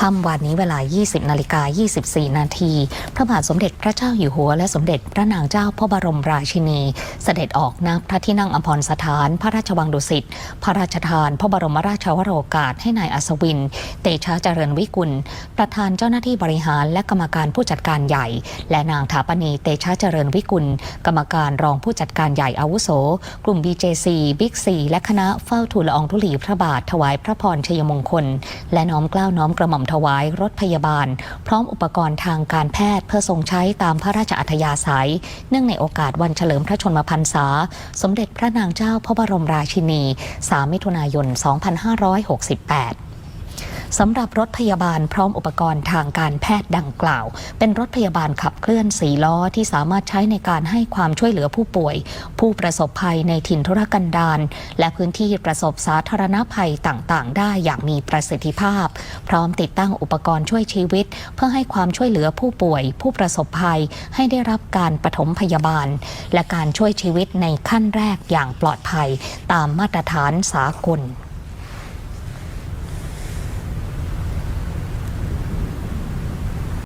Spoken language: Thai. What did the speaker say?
ค่ำวันนี้เวลา 20 นาฬิกา 24 นาที พระบาทสมเด็จพระเจ้าอยู่หัว และสมเด็จพระนางเจ้าพระบรมราชินี เสด็จออกณพระที่นั่งอมรสถาน พระราชวังดุสิต พระราชทาน พระบรมราชวโรกาสให้นายอัศวิน เตชะเจริญวิกุล ประธานเจ้าหน้าที่บริหารและกรรมการผู้จัดการใหญ่ และนางถาปณีเตชะเจริญวิกุล กรรมการรองผู้จัดการใหญ่อาวุโส กลุ่ม BJC บิ๊กซีและคณะเฝ้าทูลละอองธุลีพระบาทถวายพระพรชัยมงคล และน้อมเกล้าน้อมกระหม่อมถวายรถพยาบาล พร้อมอุปกรณ์ทางการแพทย์เพื่อทรงใช้ตามพระราชอัธยาศัย เนื่องในโอกาสวันเฉลิมพระชนมพรรษา สมเด็จพระนางเจ้าพระบรมราชินี 3 มิถุนายน 2568 สำหรับรถพยาบาลพร้อมอุปกรณ์ทางการแพทย์ดังกล่าว เป็นรถพยาบาลขับเคลื่อนสีล้อที่สามารถใช้ในการให้ความช่วยเหลือผู้ป่วย ผู้ประสบภัยในถิ่นทุรกันดารและพื้นที่ประสบสาธารณภัยต่างๆ ได้อย่างมีประสิทธิภาพ พร้อมติดตั้งอุปกรณ์ช่วยชีวิต เพื่อให้ความช่วยเหลือผู้ป่วย ผู้ประสบภัยให้ได้รับการปฐมพยาบาล และการช่วยชีวิตในขั้นแรกอย่างปลอดภัย ตามมาตรฐานสากล